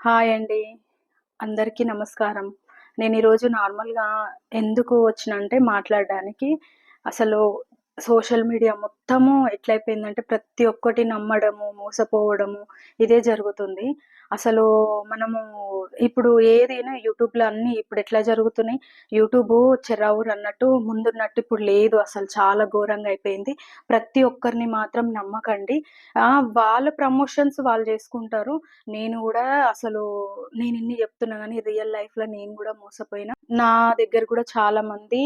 Hi అండి. అందరికీ నమస్కారం. నేను ఈరోజు నార్మల్‌గా ఎందుకు వచ్చినంటే మాట్లాడడానికి, అసలు సోషల్ మీడియా మొత్తము ఎట్లయిపోయిందంటే ప్రతి ఒక్కటి నమ్మడము, మోసపోవడము ఇదే జరుగుతుంది. అసలు మనము ఇప్పుడు ఏదైనా యూట్యూబ్‌లో అన్నీ ఇప్పుడు ఎట్లా జరుగుతున్నాయి, యూట్యూబ్ చెరావురు అన్నట్టు ముందున్నట్టు ఇప్పుడు లేదు అసలు చాలా ఘోరంగా అయిపోయింది. ప్రతి ఒక్కరిని మాత్రం నమ్మకండి. వాళ్ళ ప్రమోషన్స్ వాళ్ళు చేసుకుంటారు. నేను కూడా అసలు నేను ఇన్ని చెప్తున్నా కానీ రియల్ లైఫ్‌లో నేను కూడా మోసపోయినా. నా దగ్గర కూడా చాలామంది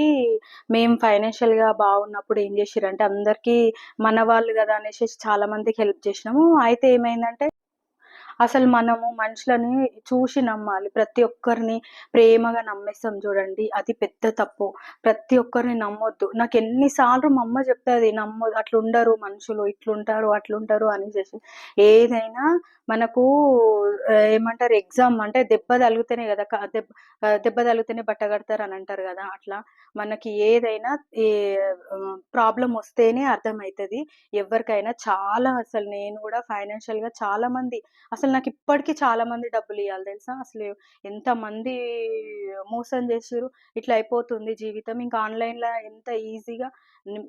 మేము ఫైనాన్షియల్‌గా బాగున్నప్పుడు ఏం చేసిరంటే అందరికీ మన వాళ్ళు కదా అనేసి చాలా మందికి హెల్ప్ చేసినాము. అయితే ఏమైందంటే అసలు మనము మనుషులని చూసి నమ్మాలి. ప్రతి ఒక్కరిని ప్రేమగా నమ్మేస్తాం చూడండి. అది పెద్ద తప్పు. ప్రతి ఒక్కరిని నమ్మొద్దు. నాకు ఎన్నిసార్లు మా అమ్మ చెప్తుంది నమ్మొ అట్లుండరు మనుషులు, ఇట్లుంటారు, అట్లుంటారు అని చేసి ఏదైనా మనకు ఏమంటారు ఎగ్జామ్ అంటే దెబ్బ తగిలితేనే కదా దెబ్బ దెబ్బ తగిలితేనే బట్ట అని అంటారు కదా అట్లా మనకి ఏదైనా ఏ ఆహ్, వస్తేనే అర్థమవుతుంది ఎవరికైనా చాలా అసలు నేను కూడా ఫైనాన్షియల్‌గా చాలా మంది అసలు అసలు నాకు ఇప్పటికీ చాలా మంది ఇవ్వాలి తెలుసా? అసలు ఎంతమంది మోసం చేషిర్రు. ఇట్లా అయిపోతుంది జీవితం. ఇంకా ఆన్‌లైన్‌లో ఎంత ఈజీగా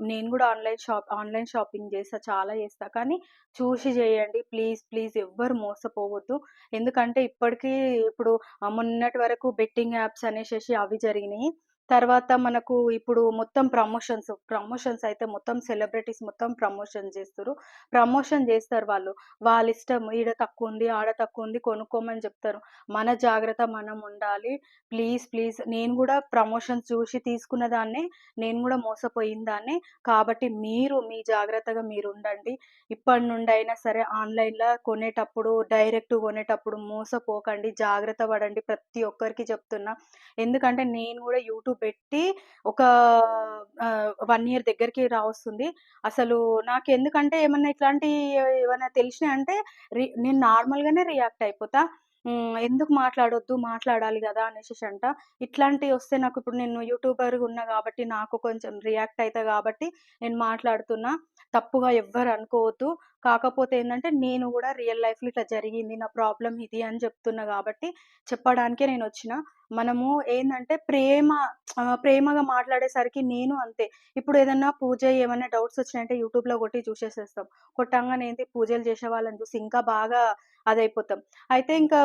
నేను కూడా ఆన్‌లైన్ షాప్ ఆన్‌లైన్ షాపింగ్ చేస్తా. చాలా చేస్తా. కానీ చూసి చేయండి. ప్లీజ్, ప్లీజ్ ఎవ్వరు మోసపోవద్దు. ఎందుకంటే ఇప్పటికీ ఇప్పుడు మొన్నటి వరకు బెట్టింగ్ యాప్స్ అనేసి అవి జరిగినాయి తర్వాత మనకు ఇప్పుడు మొత్తం ప్రమోషన్స్, ప్రమోషన్స్ అయితే మొత్తం సెలబ్రిటీస్ మొత్తం ప్రమోషన్ చేస్తారు ప్రమోషన్ చేస్తారు వాళ్ళు. వాళ్ళ ఇష్టం ఈడ తక్కువుంది, ఆడ తక్కువ ఉంది కొనుక్కోమని చెప్తారు. మన జాగ్రత్త మనం ఉండాలి. ప్లీజ్, ప్లీజ్ నేను కూడా ప్రమోషన్స్ చూసి తీసుకున్న దాన్నే. నేను కూడా మోసపోయిన దాన్నే. కాబట్టి మీరు మీ జాగ్రత్తగా మీరు ఉండండి ఇప్పటి నుండి అయినా సరే ఆన్‌లైన్‌లో కొనేటప్పుడు డైరెక్ట్ కొనేటప్పుడు మోసపోకండి. జాగ్రత్త పడండి. ప్రతి ఒక్కరికి చెప్తున్నా. ఎందుకంటే నేను కూడా యూట్యూబ్ పెట్టి ఒక వన్ ఇయర్ దగ్గరికి రావస్తుంది. అసలు నాకు ఎందుకంటే ఏమన్నా ఏమైనా ఏవన్నా తెలిషినాయంటే రి నేను నార్మల్‌గానే రియాక్ట్ అయిపోతా. ఎందుకు మాట్లాడొద్దు, మాట్లాడాలి కదా అనేసి అంట ఇట్లాంటివి వస్తే నాకు ఇప్పుడు నేను యూట్యూబర్ ఉన్నా కాబట్టి నాకు కొంచెం రియాక్ట్ అవుతా కాబట్టి నేను మాట్లాడుతున్నా. తప్పుగా ఎవ్వరు అనుకోవద్దు. కాకపోతే ఏంటంటే నేను కూడా రియల్ లైఫ్‌లో ఇట్లా జరిగింది. నా ప్రాబ్లం ఇది అని చెప్తున్నా కాబట్టి చెప్పడానికే నేను వచ్చిన మనము ఏంటంటే ప్రేమ ప్రేమగా మాట్లాడేసరికి నేను అంతే. ఇప్పుడు ఏదన్నా పూజ ఏమైనా డౌట్స్ వచ్చినాయంటే యూట్యూబ్‌లో కొట్టి చూసేసేస్తాం. కొట్టంగానే ఏంటి పూజలు చేసే వాళ్ళని చూసి ఇంకా బాగా అదైపోతాం అయితే ఇంకా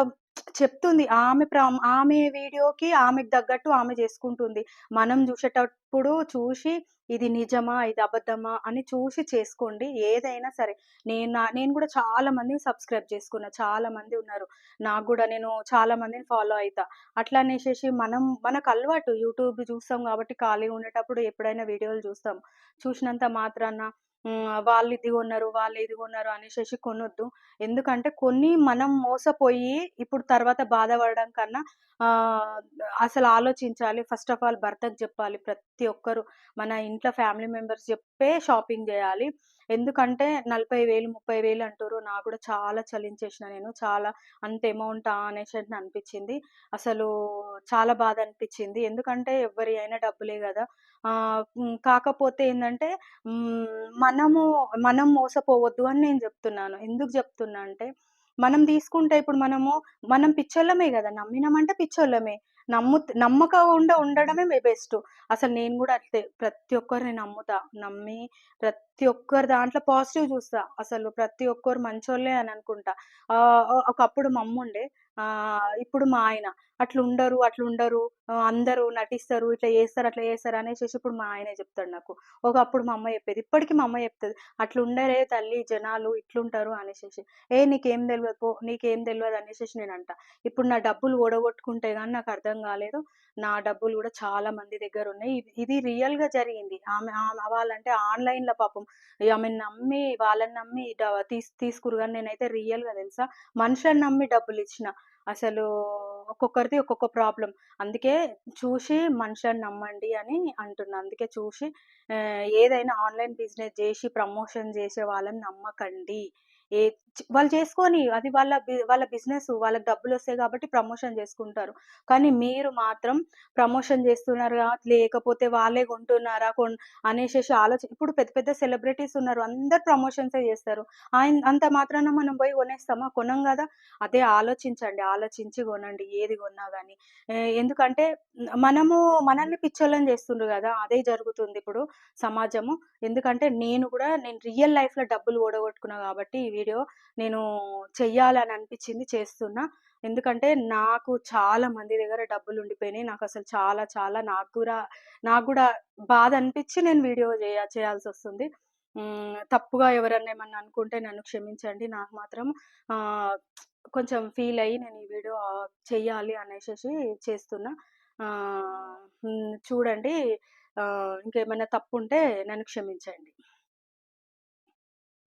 చెప్తుంది ఆమె ఆమె వీడియోకి ఆమెకు తగ్గట్టు ఆమె చేసుకుంటుంది. మనం చూసేటప్పుడు చూసి ఇది నిజమా? ఇది అబద్ధమా? అని చూసి చేసుకోండి. ఏదైనా సరే. నేను నేను కూడా చాలా మందిని సబ్స్క్రైబ్ చేసుకున్నా. చాలా మంది ఉన్నారు. నాకు కూడా నేను చాలా మందిని ఫాలో అవుతా అట్లా అనేసి మనం మనకు అలవాటు యూట్యూబ్ చూస్తాం కాబట్టి ఖాళీగా ఉండేటప్పుడు ఎప్పుడైనా వీడియోలు చూస్తాం. చూసినంత మాత్రాన వాళ్ళు ఇది కొన్నారు, వాళ్ళు ఇది కొన్నారు అనేసి కొనొద్దు. ఎందుకంటే కొన్ని మనం మోసపోయి ఇప్పుడు తర్వాత బాధపడడం కన్నా అసలు ఆలోచించాలి. ఫస్ట్ ఆఫ్ ఆల్ భర్తకు చెప్పాలి ప్రతి ఒక్కరు మన ఇంట్లో ఫ్యామిలీ మెంబర్స్ చెప్పే షాపింగ్ చేయాలి ఎందుకంటే నలభై వేలు ముప్పై వేలు అంటుర్రు. నాకు కూడా చాలా చలించేసిన నేను. చాలా అంత అమౌంట్ అనేసి అనిపించింది అసలు చాలా బాధ అనిపించింది ఎందుకంటే ఎవరి అయినా డబ్బులే కదా కాకపోతే ఏంటంటే మన మనము మనం మోసపోవద్దు అని నేను చెప్తున్నాను ఎందుకు చెప్తున్నా అంటే మనం తీసుకుంటే ఇప్పుడు మనము మనం పిచ్చోళ్ళమే కదా నమ్మినామంటే పిచ్చోళ్ళమే. నమ్ము నమ్మకుండా ఉండడమే బెస్ట్ అసలు నేను కూడా అట్లే ప్రతి ఒక్కరిని నమ్ముతా. నమ్మి ప్రతి ఒక్కరి దాంట్లో పాజిటివ్ చూస్తా. అసలు ప్రతి ఒక్కరు మంచోళ్ళే అని అనుకుంటా. ఒకప్పుడు మా ఇప్పుడు మా ఆయన. అట్లా ఉండరు అట్లా ఉండరు అందరూ నటిస్తారు. ఇట్లా చేస్తారు, అట్లా చేస్తారు అనేసి ఇప్పుడు మా ఆయనే చెప్తాడు నాకు. ఒకప్పుడు మా అమ్మ చెప్పేది. ఇప్పటికి మా అమ్మ చెప్తుంది అట్లా ఉండరే తల్లి జనాలు ఇట్లుంటారు" అనేసి "ఏ నీకేం తెలియదు పో, నీకేం అనేసి నేను అంట ఇప్పుడు నా డబ్బులు ఓడగొట్టుకుంటే కానీ నాకు అర్థం కాలేదు. నా డబ్బులు కూడా చాలా మంది దగ్గర ఉన్నాయి ఇది ఇది రియల్‌గా జరిగింది. ఆమె వాళ్ళంటే ఆన్‌లైన్‌లో పాపం ఆమెను నమ్మి వాళ్ళని నమ్మి తీసుకురు కానీ తీసుకుర్రు గానీ నేనైతే రియల్‌గా తెలుసా మనుషులని నమ్మి డబ్బులు ఇచ్చిన అసలు ఒక్కొక్కరిది ఒక్కొక్క ప్రాబ్లం అందుకే చూసి మనుషులను నమ్మండి అని అంటున్నా. అందుకే చూసి ఏదైనా ఆన్‌లైన్ బిజినెస్ చేసి ప్రమోషన్ చేసే వాళ్ళని నమ్మకండి. ఏ వాళ్ళు చేసుకొని అది వాళ్ళ వాళ్ళ బిజినెస్. వాళ్ళకి డబ్బులు వస్తాయి కాబట్టి ప్రమోషన్ చేసుకుంటారు. కానీ మీరు మాత్రం ప్రమోషన్ చేస్తున్నారా? లేకపోతే వాళ్ళే కొంటున్నారా? కొన్ అనేసి ఆలోచన ఇప్పుడు పెద్ద పెద్ద సెలబ్రిటీస్ ఉన్నారు. అందరు ప్రమోషన్సే చేస్తారు. ఆయన అంత మాత్రాన మనం పోయి కొనేస్తామా? కొనం కదా అదే ఆలోచించండి. ఆలోచించి కొనండి. ఏది కొన్నా కానీ ఎందుకంటే మనము మనల్ని పిచ్చోళ్ళని చేస్తుండ్రు కదా అదే జరుగుతుంది ఇప్పుడు సమాజము. ఎందుకంటే నేను కూడా నేను రియల్ లైఫ్‌లో డబ్బులు ఓడగొట్టుకున్నా కాబట్టి ఈ వీడియో నేను చెయ్యాలని అనిపించింది చేస్తున్నా. ఎందుకంటే నాకు చాలా మంది దగ్గర డబ్బులు ఉండిపోయినాయి నాకు అసలు చాలా చాలా నాకు కూడా నాకు కూడా బాధ అనిపించి నేను వీడియో చేయ చేయాల్సి వస్తుంది తప్పుగా ఎవరన్నా ఏమన్నా అనుకుంటే నన్ను క్షమించండి. నాకు మాత్రం కొంచెం ఫీల్ అయ్యి నేను ఈ వీడియో చెయ్యాలి అనేసి చేస్తున్నా. చూడండి ఇంకేమైనా తప్పు ఉంటే నన్ను క్షమించండి.